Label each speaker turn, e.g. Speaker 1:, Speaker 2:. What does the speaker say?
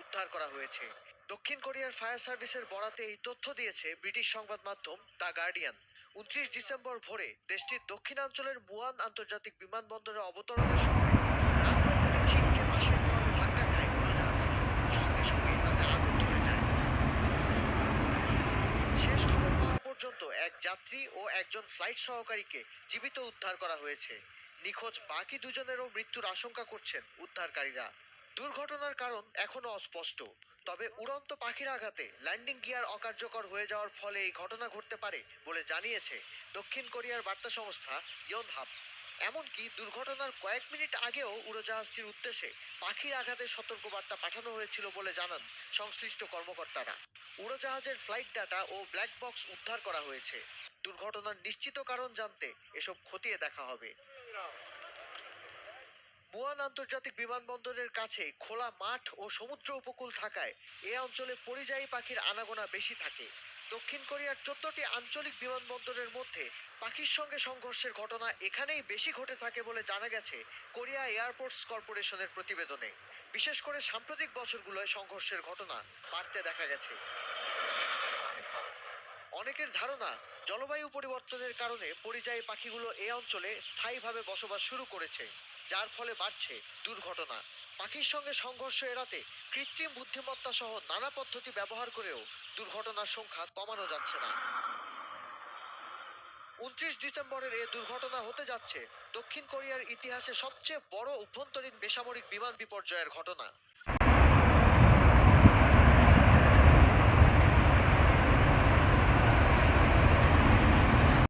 Speaker 1: উদ্ধার করা হয়েছে। দক্ষিণ কোরিয়ার ফায়ার সার্ভিসের বরাতে এই তথ্য দিয়েছে ব্রিটিশ সংবাদ মাধ্যম দ্য গার্ডিয়ান। উনত্রিশ ডিসেম্বর ভোরে দেশটির দক্ষিণাঞ্চলের মুয়ান আন্তর্জাতিক বিমানবন্দরে অবতরণের সময় রানওয়ে থেকে ছিটকে দেওয়ালে ধাক্কা খায় উড়োজাহাজটি। সঙ্গে সঙ্গে তাতে আগুন ধরে যায়। শেষ খবর পাওয়া পর্যন্ত এক যাত্রী ও একজন ফ্লাইট সহকারীকে জীবিত উদ্ধার করা হয়েছে। নিখোঁজ বাকি দুজনেরও মৃত্যুর আশঙ্কা করছেন উদ্ধারকারীরা। দুর্ঘটনার কারণ এখনও অস্পষ্ট, তবে উড়ন্ত পাখির আঘাতে ল্যান্ডিং গিয়ার অকার্যকর হয়ে যাওয়ার ফলে এই ঘটনা ঘটতে পারে বলে জানিয়েছে দক্ষিণ কোরিয়ার বার্তা সংস্থা ইয়নহাব। এমনকি দুর্ঘটনার কয়েক মিনিট আগেও উড়োজাহাজটির উদ্দেশ্যে পাখির আঘাতের সতর্কবার্তা পাঠানো হয়েছিল বলে জানান সংশ্লিষ্ট কর্মকর্তারা। উড়োজাহাজের ফ্লাইট ডাটা ও ব্ল্যাক বক্স উদ্ধার করা হয়েছে। দুর্ঘটনার নিশ্চিত কারণ জানতে এসব খতিয়ে দেখা হবে। মুয়ান আন্তর্জাতিক বিমানবন্দরের কাছে খোলা মাঠ ও সমুদ্র উপকূল থাকায় এ অঞ্চলে পরিযায়ী পাখির আনাগোনা বেশি থাকে। দক্ষিণ কোরিয়ার চোদ্দটি আঞ্চলিক বিমানবন্দরের মধ্যে পাখির সঙ্গে সংঘর্ষের ঘটনা এখানেই বেশি ঘটে থাকে বলে জানা গেছে কোরিয়া এয়ারপোর্টস কর্পোরেশনের প্রতিবেদনে। বিশেষ করে সাম্প্রতিক বছরগুলোয় সংঘর্ষের ঘটনা বাড়তে দেখা গেছে। অনেকের ধারণা, জলবায়ু পরিবর্তনের কারণে পরিযায়ী পাখিগুলো এই অঞ্চলে স্থায়ীভাবে বসবাস শুরু করেছে, যার ফলে বাড়ছে দুর্ঘটনা। পাখির সঙ্গে সংঘর্ষ এড়াতে কৃত্রিম বুদ্ধিমত্তা সহ নানা পদ্ধতি ব্যবহার করেও দুর্ঘটনার সংখ্যা কমানো যাচ্ছে না। উনত্রিশ ডিসেম্বরের এ দুর্ঘটনা হতে যাচ্ছে দক্ষিণ কোরিয়ার ইতিহাসে সবচেয়ে বড় অভ্যন্তরীণ বেসামরিক বিমান বিপর্যয়ের ঘটনা।